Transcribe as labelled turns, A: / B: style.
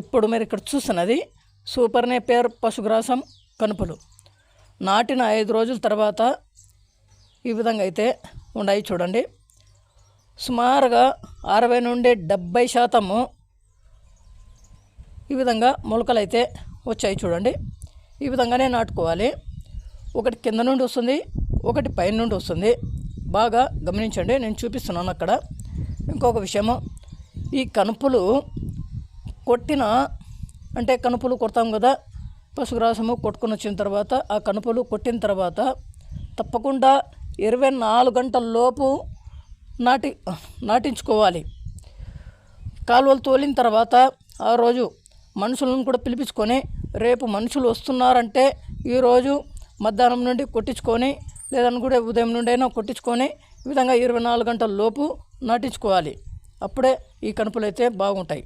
A: ఇప్పుడు మీరు ఇక్కడ చూస్తున్నది సూపర్ నేపేర్ పశుగ్రాసం కనుపులు. నాటిన ఐదు రోజుల తర్వాత ఈ విధంగా అయితే ఉన్నాయి చూడండి. సుమారుగా అరవై నుండి డెబ్బై శాతము ఈ విధంగా మొలకలు అయితే వచ్చాయి చూడండి. ఈ విధంగానే నాటుకోవాలి. ఒకటి కింద నుండి వస్తుంది ఒకటి పైన నుండి వస్తుంది. బాగా గమనించండి నేను చూపిస్తున్నాను అక్కడ. ఇంకొక విషయము ఈ కనుపులు కొట్టిన అంటే కనుపులు కొడతాం కదా పశుగ్రాసము కొట్టుకొని వచ్చిన తర్వాత ఆ కనుపులు కొట్టిన తర్వాత తప్పకుండా ఇరవై నాలుగు గంటల లోపు నాటి నాటించుకోవాలి. కాలువలు తోలిన తర్వాత ఆ రోజు మనుషులను కూడా పిలిపించుకొని రేపు మనుషులు వస్తున్నారంటే ఈరోజు మధ్యాహ్నం నుండి కొట్టించుకొని లేదని కూడా ఉదయం నుండి అయినా కొట్టించుకొని ఈ విధంగా ఇరవై నాలుగు గంటల లోపు నాటించుకోవాలి. అప్పుడే ఈ కనుపులు అయితే బాగుంటాయి.